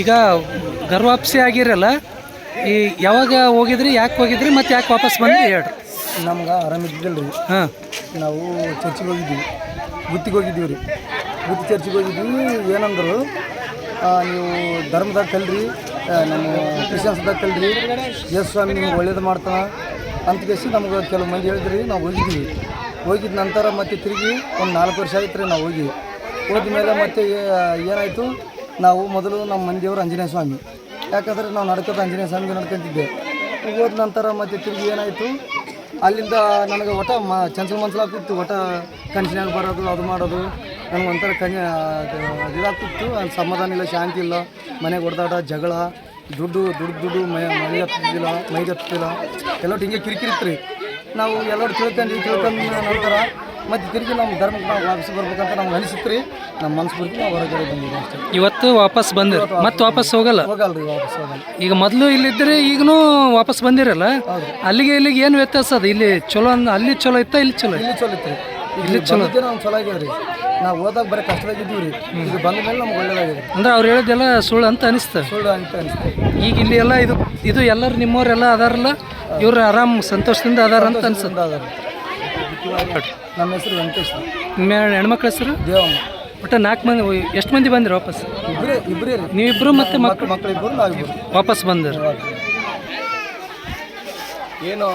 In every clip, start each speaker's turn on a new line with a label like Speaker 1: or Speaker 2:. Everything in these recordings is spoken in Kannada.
Speaker 1: ಈಗ ಗರ್ವಾಪ್ಸಿ ಆಗಿರಲ್ಲ ಈ ಯಾವಾಗ ಹೋಗಿದ್ರಿ ಯಾಕೆ ಹೋಗಿದ್ರಿ ಮತ್ತೆ ಯಾಕೆ ವಾಪಸ್ ಬಂದ್ರಿ ಹೇಳ್ರಿ.
Speaker 2: ನಮ್ಗೆ ಆರಾಮಿದ್ದಿಲ್ಲ ರೀ
Speaker 1: ಹಾಂ.
Speaker 2: ನಾವು ಚರ್ಚಿಗೆ ಹೋಗಿದ್ವಿ. ಗುತ್ತಿಗೆ ಹೋಗಿದ್ದೀವಿ ರೀ. ಗುತ್ತಿ ಚರ್ಚಿಗೆ ಹೋಗಿದ್ವಿ ಏನಂದ್ರು ನೀವು ಧರ್ಮದಾಗ ಕಲ್ರಿ ನಮ್ಮ ಕ್ರಿಶ್ಚಿಯನ್ಸ್ದಾಗ ಕಲ್ರಿ ಯೇಸು ಸ್ವಾಮಿ ನಿಮ್ಗೆ ಒಳ್ಳೇದು ಮಾಡ್ತಾನೆ ಅಂತ ಕೇಸಿ ನಮ್ಗೆ ಕೆಲವು ಮಂದಿ ಹೇಳಿದ್ರಿ ನಾವು ಹೋಗಿದ್ದೀವಿ ಹೋಗಿದ ನಂತರ ಮತ್ತೆ ತಿರುಗಿ ಒಂದು ನಾಲ್ಕು ವರ್ಷ ಆಯ್ತು ರೀ ನಾವು ಹೋಗಿ. ಹೋದ್ಮೇಲೆ ಮತ್ತೆ, ಏ- ಏನಾಯಿತು? ನಾವು ಮೊದಲು ನಮ್ಮ ಮಂದಿಯವರು ಆಂಜನೇಯ ಸ್ವಾಮಿ. ಯಾಕಂದ್ರೆ ನಾವು ನಡ್ಕೋತ ಆಂಜನೇಯ ಸ್ವಾಮಿಗೆ ನಡ್ಕೊತಿದ್ದೆ. ಹೋದ ನಂತರ ಮತ್ತೆ ತಿರುಗಿ ಏನಾಯಿತು? ಅಲ್ಲಿಂದ ನನಗೆ ಒಟ ಮ, ಚಂಚಲ ಮನ್ಸಲಾಗ್ತಿತ್ತು ಒಟ ಕನ್ಸಿನಾಗ ಬರೋದು, ಅದು ಮಾಡೋದು. ನನಗೆ ಒಂಥರ ಕನ್ ಇದಾಗ್ತಿತ್ತು. ಅಲ್ಲಿ ಸಮಾಧಾನ ಇಲ್ಲ, ಶಾಂತಿ ಇಲ್ಲ. ಮನೆಗೆ ಹೊಡೆದಾಟ, ಜಗಳ, ದುಡ್ಡು ದುಡ್ಡು ದುಡ್ಡು, ಮೈ ಮನೆಗೆ ಹತ್ತಿದ್ದಿಲ್ಲ ಮೈಗೆ ಹತ್ತಿಲ್ಲ ಎಲ್ಲೊಟ್ಟು ಹಿಂಗೆ ಕಿರಿಕಿರಿತ್ರಿ ನಾವು ಎಲ್ಲರೂ ತಿಳ್ಕೊಂಡು ತಿಳ್ಕೊಂಡ ನಂತರ ಮತ್ತು ತಿರುಗಿ ನಮ್ಮ ಧರ್ಮಕ್ಕೆ ನಾವು ವಾಪಸ್ ಬರ್ಬೇಕಂತ ನಮ್ಗೆ ಅನಿಸುತ್ತೆ ರೀ. ನಮ್ಮ ಮನಸ್ಸು ನಾವು ಹೊರಗಡೆ ಬಂದಿದ್ದೀವಿ ಅಷ್ಟೇ.
Speaker 1: ಇವತ್ತು ವಾಪಸ್ ಬಂದಿರಿ ಮತ್ತೆ ವಾಪಸ್ ಹೋಗಲ್ಲ?
Speaker 2: ಹೋಗಲ್ಲ ರೀ ವಾಪಸ್ ಹೋಗಲ್ಲ.
Speaker 1: ಈಗ ಮೊದಲು ಇಲ್ಲಿದ್ದರೆ ಈಗನೂ ವಾಪಸ್ ಬಂದಿರಲ್ಲ? ಅಲ್ಲಿಗೆ ಇಲ್ಲಿಗೆ ಏನು ವ್ಯತ್ಯಾಸ ಅದು? ಇಲ್ಲಿ ಚಲೋ ಅಂದ್ ಅಲ್ಲಿ ಚಲೋ ಇತ್ತ ಇಲ್ಲಿ ಚಲೋ
Speaker 2: ಇಲ್ಲಿ ಚಲೋ ಇತ್ತು ರೀ ಇಲ್ಲಿ ಚಲೋ. ನಾವು ಚಲೋ ಆಗ್ಯಾವ ರೀ. ನಾವು ಹೋದಾಗ ಬರೀ ಕಷ್ಟದಾಗಿದ್ದೀವಿ ರೀ. ಈಗ ಬಂದ ಮೇಲೆ ನಮ್ಗೆ ಒಳ್ಳೇದಾಗಿದೆ.
Speaker 1: ಅಂದ್ರೆ ಅವ್ರು ಹೇಳೋದೆಲ್ಲ ಸುಳ್ಳು ಅಂತ ಅನಿಸ್ತು
Speaker 2: ಸುಳ್ಳು ಅಂತ ಅನಿಸ್ತು
Speaker 1: ಈಗ ಇಲ್ಲಿ ಎಲ್ಲ ಇದು ಇದು ಎಲ್ಲರೂ ನಿಮ್ಮವರೆಲ್ಲ ಅದಾರಲ್ಲ? ಇವರು ಆರಾಮ್ ಸಂತೋಷದಿಂದ ಅದಾರ ಅಂತ ಅನ್ಸುತ್ತೆ.
Speaker 2: ನಮ್ಮ ಹೆಸರು ವೆಂಕಟೇಶ್
Speaker 1: ಹೆಣ್ಮಕ್ಳ ಹೆಸರು?
Speaker 2: ದೇವಮ್ಮ.
Speaker 1: ಒಟ್ಟು ನಾಲ್ಕು ಮಂದಿ ಎಷ್ಟು ಮಂದಿ ಬಂದಿರಿ ವಾಪಸ್?
Speaker 2: ಇಬ್ಬರೇ ಇಬ್ಬರೇ
Speaker 1: ನೀವಿಬ್ರು ಮತ್ತೆ ಮಕ್
Speaker 2: ಮಕ್ಕಳು ಮಕ್ಕಳಿಬ್ಬರು ನಾವಿಬ್ಬರು
Speaker 1: ವಾಪಸ್ ಬಂದರು.
Speaker 3: ಏನು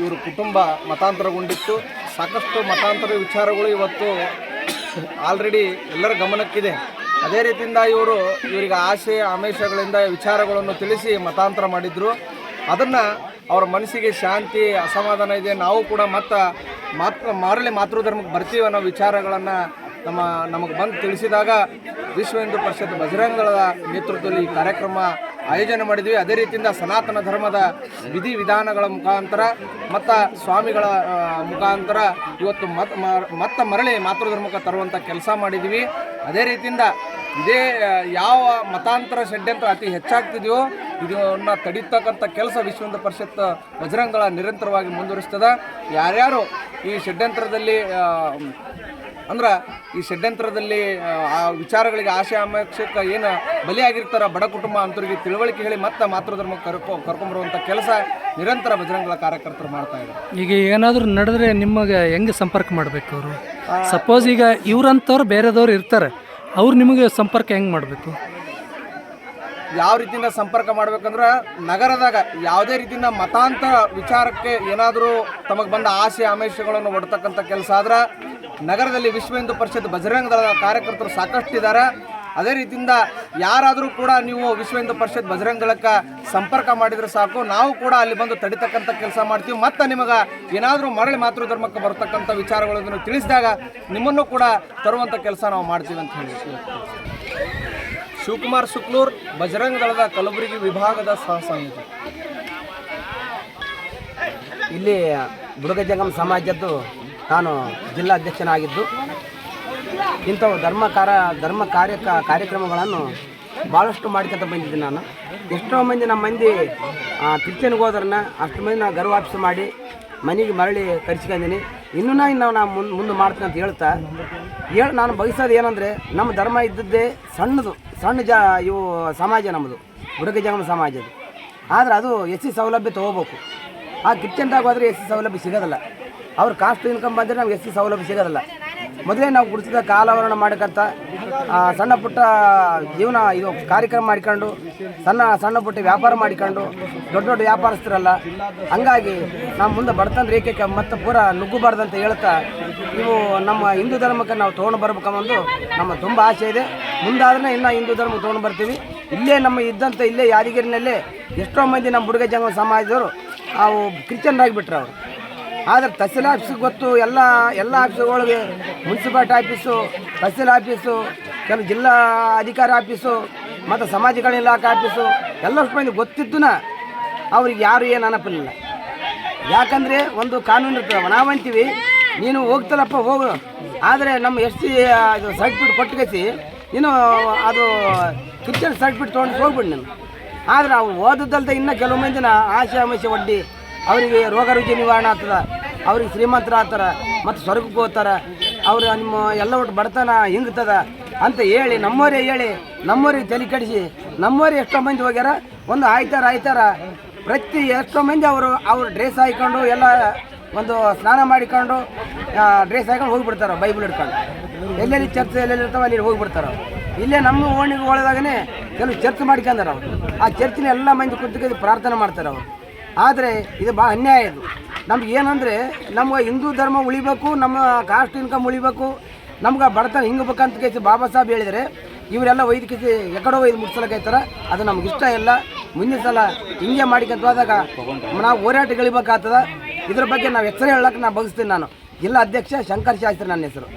Speaker 3: ಇವರು ಕುಟುಂಬ ಮತಾಂತರಗೊಂಡಿತ್ತು. ಸಾಕಷ್ಟು ಮತಾಂತರ ವಿಚಾರಗಳು ಇವತ್ತು ಆಲ್ರೆಡಿ ಎಲ್ಲರ ಗಮನಕ್ಕಿದೆ. ಅದೇ ರೀತಿಯಿಂದ ಇವರು ಇವರಿಗೆ ಆಸೆ ಆಮೇಷಗಳಿಂದ ವಿಚಾರಗಳನ್ನು ತಿಳಿಸಿ ಮತಾಂತರ ಮಾಡಿದ್ರು. ಅದನ್ನು ಅವರ ಮನಸ್ಸಿಗೆ ಶಾಂತಿ, ಅಸಮಾಧಾನ ಇದೆ. ನಾವು ಕೂಡ ಮತ್ತು ಮಾತ್ರ ಮರಳಿ ಮಾತೃಧರ್ಮಕ್ಕೆ ಬರ್ತೀವಿ ಅನ್ನೋ ವಿಚಾರಗಳನ್ನು ನಮ್ಮ, ನಮಗೆ ಬಂದು ತಿಳಿಸಿದಾಗ ವಿಶ್ವ ಹಿಂದೂ ಪರಿಷತ್ ಬಜರಂಗದಳದ ನೇತೃತ್ವದಲ್ಲಿ ಈ ಕಾರ್ಯಕ್ರಮ ಆಯೋಜನೆ ಮಾಡಿದ್ವಿ. ಅದೇ ರೀತಿಯಿಂದ ಸನಾತನ ಧರ್ಮದ ವಿಧಿ ವಿಧಾನಗಳ ಮುಖಾಂತರ ಮತ್ತು ಸ್ವಾಮಿಗಳ ಮುಖಾಂತರ ಇವತ್ತು ಮತ್ತೆ ಮರಳಿ ಮಾತೃಧರ್ಮಕ್ಕೆ ತರುವಂಥ ಕೆಲಸ ಮಾಡಿದ್ವಿ. ಅದೇ ರೀತಿಯಿಂದ ಇದೇ ಯಾವ ಮತಾಂತರ ಷಡ್ಯಂತ್ರ ಅತಿ ಹೆಚ್ಚಾಗ್ತಿದೆಯೋ ಇದನ್ನು ತಡೀತಕ್ಕಂಥ ಕೆಲಸ ವಿಶ್ವ ಹಿಂದೂ ಪರಿಷತ್ ಬಜರಂಗಳ ನಿರಂತರವಾಗಿ ಮುಂದುವರಿಸ್ತದೆ. ಯಾರ್ಯಾರು ಈ ಷಡ್ಯಂತ್ರದಲ್ಲಿ ಅಂದ್ರೆ ಈ ಷಡ್ಯಂತ್ರದಲ್ಲಿ ಆ, ವಿಚಾರಗಳಿಗೆ ಆಶೆ ಆಮೇಕ್ಷಕ್ಕೆ ಏನು ಬಲಿಯಾಗಿರ್ತಾರ ಬಡ ಕುಟುಂಬ ಅಂತವರಿಗೆ ತಿಳುವಳಿಕೆ ಹೇಳಿ ಮತ್ತೆ ಮಾತೃಧರ್ಮ ಕರ್ಕೊ ಕರ್ಕೊಂಬರುವಂಥ ಕೆಲಸ ನಿರಂತರ ಬಜರಂಗಳ ಕಾರ್ಯಕರ್ತರು ಮಾಡ್ತಾ ಇದ್ದಾರೆ.
Speaker 1: ಈಗ ಏನಾದರೂ ನಡೆದ್ರೆ ನಿಮಗೆ ಹೆಂಗೆ ಸಂಪರ್ಕ ಮಾಡಬೇಕು ಅವರು? ಸಪೋಸ್ ಈಗ ಇವ್ರಂಥವ್ರು ಬೇರೆದವ್ರು ಇರ್ತಾರೆ. ಅವ್ರು ನಿಮಗೆ ಸಂಪರ್ಕ ಹೆಂಗೆ ಮಾಡಬೇಕು?
Speaker 3: ಯಾವ ರೀತಿಯಿಂದ ಸಂಪರ್ಕ ಮಾಡ್ಬೇಕಂದ್ರೆ ನಗರದಾಗ ಯಾವುದೇ ರೀತಿಯಿಂದ ಮತಾಂತರ ವಿಚಾರಕ್ಕೆ ಏನಾದರೂ ತಮಗೆ ಬಂದ ಆಸೆ ಆಮೇಶಗಳನ್ನು ಒಡ್ತಕ್ಕಂಥ ಕೆಲಸ ಆದ್ರೆ ನಗರದಲ್ಲಿ ವಿಶ್ವ ಹಿಂದೂ ಪರಿಷತ್ ಬಜರಂಗ ದಳದ ಕಾರ್ಯಕರ್ತರು ಸಾಕಷ್ಟು ಇದ್ದಾರೆ ಅದೇ ರೀತಿಯಿಂದ ಯಾರಾದರೂ ಕೂಡ ನೀವು ವಿಶ್ವ ಹಿಂದೂ ಪರಿಷತ್ ಬಜರಂಗ ದಳಕ್ಕೆ ಸಂಪರ್ಕ ಮಾಡಿದರೆ ಸಾಕು. ನಾವು ಕೂಡ ಅಲ್ಲಿ ಬಂದು ತಡಿತಕ್ಕಂಥ ಕೆಲಸ ಮಾಡ್ತೀವಿ. ಮತ್ತು ನಿಮಗೆ ಏನಾದರೂ ಮರಳಿ ಮಾತೃಧರ್ಮಕ್ಕೆ ಬರತಕ್ಕಂಥ ವಿಚಾರಗಳನ್ನು ತಿಳಿಸಿದಾಗ ನಿಮ್ಮನ್ನು ಕೂಡ ತರುವಂಥ ಕೆಲಸ ನಾವು ಮಾಡ್ತೀವಿ ಅಂತ ಹೇಳಿ. ಶಿವಕುಮಾರ್ ಶುಕ್ಲೂರ್ ಬಜರಂಗ ದಳದ ಕಲಬುರಗಿ ವಿಭಾಗದ ಸಹ
Speaker 4: ಇಲ್ಲಿ ಬುಡಗ ಜಂಗಮ ಸಮಾಜದ್ದು ನಾನು ಜಿಲ್ಲಾಧ್ಯಕ್ಷನಾಗಿದ್ದು. ಇಂಥವು ಧರ್ಮ ಕಾರ, ಧರ್ಮ ಕಾರ್ಯ ಕಾರ್ಯಕ್ರಮಗಳನ್ನು ಭಾಳಷ್ಟು ಮಾಡ್ಕೊತ ಬಂದಿದ್ದೀನಿ ನಾನು. ಎಷ್ಟೋ ಮಂದಿ ನಮ್ಮ ಮಂದಿ ಕ್ರಿಶ್ಚಿಯನ್ಗೆ ಹೋದ್ರನ್ನ ಅಷ್ಟು ಮಂದಿ ನಾನು ಗರ್ವಾಪ್ಸ ಮಾಡಿ ಮನೆಗೆ ಮರಳಿ ಕರ್ಸ್ಕೊಂಡಿನಿ ಇನ್ನೂ ನಾ ಇನ್ನು ನಾನು ಮುಂದೆ ಮುಂದೆ ಮಾಡ್ತೀನಿ ಅಂತ ಹೇಳ್ತಾ, ಹೇಳಿ ನಾನು ಬಯಸೋದು ಏನಂದರೆ ನಮ್ಮ ಧರ್ಮ ಇದ್ದದ್ದೇ ಸಣ್ಣದು, ಸಣ್ಣ ಜ, ಇವು ಸಮಾಜ ನಮ್ಮದು ಬುಡಗ ಜಂಗಮ ಸಮಾಜದ್ದು. ಆದರೆ ಅದು ಎಸ್ ಸಿ ಸೌಲಭ್ಯ ತೊಗೋಬೇಕು. ಆ ಕಿಚನ್ದಾಗ ಹೋದರೆ ಎಸ್ ಸಿ ಸೌಲಭ್ಯ ಸಿಗೋದಿಲ್ಲ. ಅವ್ರ ಕಾಸ್ಟ್ ಇನ್ಕಮ್ ಬಂದರೆ ನಮ್ಗೆ ಎಸ್ ಸಿ ಸೌಲಭ್ಯ ಸಿಗೋದಿಲ್ಲ. ಮೊದಲೇ ನಾವು ಗುಡಿಸಿದ ಕಾಲಾವರಣ ಮಾಡ್ಕೊಂತ ಸಣ್ಣ ಪುಟ್ಟ ಜೀವನ ಇದು ಕಾರ್ಯಕ್ರಮ ಮಾಡ್ಕೊಂಡು, ಸಣ್ಣ ಸಣ್ಣ ಪುಟ್ಟ ವ್ಯಾಪಾರ ಮಾಡ್ಕೊಂಡು, ದೊಡ್ಡ ದೊಡ್ಡ ವ್ಯಾಪಾರಸ್ಥರಲ್ಲ, ಹಂಗಾಗಿ ನಾವು ಮುಂದೆ ಬಡತನ ರೇಖೆಗೆ ಮತ್ತೆ ಪೂರ ನುಗ್ಗಬಾರ್ದು ಅಂತ ಹೇಳ್ತಾ ಇವು ನಮ್ಮ ಹಿಂದೂ ಧರ್ಮಕ್ಕೆ ನಾವು ತೊಗೊಂಡು ಬರ್ಬೇಕಂಬಂದು ನಮ್ಮ ತುಂಬ ಆಸೆ ಇದೆ. ಮುಂದಾದ್ರೆ ಇನ್ನೂ ಹಿಂದೂ ಧರ್ಮ ತೊಗೊಂಡು ಬರ್ತೀವಿ. ಇಲ್ಲೇ ನಮ್ಮ ಇದ್ದಂಥ ಇಲ್ಲೇ ಯಾದಗಿರಿನಲ್ಲೇ ಎಷ್ಟೋ ಮಂದಿ ನಮ್ಮ ಬುಡುಗ ಜಂಗ ಸಮಾಜದವರು ಅವು ಕ್ರಿಶ್ಚಿಯನ್ರಾಗಿಬಿಟ್ರು ಅವರು. ಆದರೆ ತಹಸೀಲ್ ಆಫೀಸಿಗೆ ಗೊತ್ತು, ಎಲ್ಲ ಎಲ್ಲ ಆಫೀಸುಗಳಿಗೆ ಮುನ್ಸಿಪಾಲ್ಟಿ ಆಫೀಸು, ತಹಸೀಲ್ ಆಫೀಸು, ಕೆಲವು ಜಿಲ್ಲಾ ಅಧಿಕಾರಿ ಆಫೀಸು, ಮತ್ತು ಸಮಾಜ ಕಲ್ಯಾಣ ಇಲಾಖೆ ಆಫೀಸು ಎಲ್ಲ ಮಂದಿ ಗೊತ್ತಿದ್ದನ ಅವ್ರಿಗೆ ಯಾರು ಏನು ಅನಪಿಲ್ಲ ಯಾಕಂದರೆ ಒಂದು ಕಾನೂನು ಇರ್ತದೆ, ನಾವು ಅಂತೀವಿ, ನೀನು ಹೋಗ್ತಲಪ್ಪ ಹೋಗು, ಆದರೆ ನಮ್ಮ ಎಸ್ ಸಿ, ಇದು ಸರ್ಟಿಫಿಕೇಟ್ ಕೊಟ್ಕೈತಿ ನೀನು ಅದು ಕಿಚನ್ ಸರ್ಟಿಫಿಕೇಟ್ ತೊಗೊಂಡು ಹೋಗ್ಬಿಡಿ ನೀನು. ಆದರೆ ಅವ್ರು ಓದದ್ದಲ್ದೆ ಇನ್ನೂ ಕೆಲವು ಮಂದಿನ ಆಶೆ ಆಮಿಷ ಒಡ್ಡಿ, ಅವರಿಗೆ ರೋಗ ರುಜಿ ನಿವಾರಣೆ ಆಗ್ತದ. ಅವ್ರಿಗೆ ಶ್ರೀಮಂತರ ಆಗ್ತಾರೆ, ಮತ್ತು ಸ್ವರ್ಗಕ್ಕೆ ಹೋಗ್ತಾರೆ, ಅವ್ರು ನಿಮ್ಮ ಎಲ್ಲ ಒಟ್ಟು ಬಡತನ ಹಿಂಗ್ತದ ಅಂತ ಹೇಳಿ ನಮ್ಮವರೇ ಹೇಳಿ ನಮ್ಮವರಿಗೆ ತಲೆ ಕಡಿಸಿ ನಮ್ಮವರೇ ಎಷ್ಟೋ ಮಂದಿ ಹೋಗ್ಯಾರ, ಒಂದು ಆಯ್ತಾರ ಆಯ್ತಾರ, ಪ್ರತಿ ಎಷ್ಟೋ ಮಂದಿ ಅವರು, ಅವ್ರ ಡ್ರೆಸ್ ಹಾಕೊಂಡು ಎಲ್ಲ ಒಂದು ಸ್ನಾನ ಮಾಡಿಕೊಂಡು ಡ್ರೆಸ್ ಹಾಕೊಂಡು ಹೋಗಿಬಿಡ್ತಾರೆ, ಬೈಬಲ್ ಹಿಡ್ಕೊಂಡು. ಎಲ್ಲೆಲ್ಲಿ ಚರ್ಚ್, ಎಲ್ಲೆಲ್ಲಿ ಇರ್ತಾವೆ ಅಲ್ಲಿ ಹೋಗಿಬಿಡ್ತಾರೆ ಇಲ್ಲೇ ನಮ್ಮ ಓಣಿಗೆ ಒಳಗಾಗನೇ ಕೆಲವು ಚರ್ಚ್ ಮಾಡ್ಕೊಂಡಾರ ಅವರು. ಆ ಚರ್ಚಿನ ಎಲ್ಲ ಮಂದಿ ಕುಂತಕ್ಕೆ ಪ್ರಾರ್ಥನೆ ಮಾಡ್ತಾರೆ ಅವರು. ಆದರೆ ಇದು ಭಾಳ ಅನ್ಯಾಯ ಇದು. ನಮ್ಗೆ ಏನಂದರೆ ನಮ್ಗೆ ಹಿಂದೂ ಧರ್ಮ ಉಳಿಬೇಕು, ನಮ್ಮ ಕಾಸ್ಟ್ ಇನ್ಕಮ್ ಉಳಿಬೇಕು, ನಮ್ಗೆ ಬಡತನ ಹಿಂಗಬೇಕಂತ ಕೇಸಿ ಬಾಬಾ ಸಾಹೇಬ್ ಹೇಳಿದರೆ. ಇವರೆಲ್ಲ ವೈದ್ಯಕೀಯ ಎಕಡೋ ಒಯ್ದು ಮುಟ್ಸಲಕೈತಾರ ಅದು ನಮ್ಗೆ ಇಷ್ಟ ಇಲ್ಲ. ಮುಂದಿನ ಸಲ ಹಿಂಗೆ ಮಾಡಿಕಂತ ಹೋದಾಗ ನಾವು ಹೋರಾಟಗಳಿಬೇಕಾಗ್ತದ ಇದ್ರ ಬಗ್ಗೆ ನಾವು ಎಚ್ಚರ ಹೇಳಕ್ಕೆ ನಾನು ಬಗ್ಸ್ತೀನಿ ನಾನು. ಜಿಲ್ಲಾ ಅಧ್ಯಕ್ಷ ಶಂಕರ್ ಶಾಸ್ತ್ರಿ ನನ್ನ ಹೆಸರು.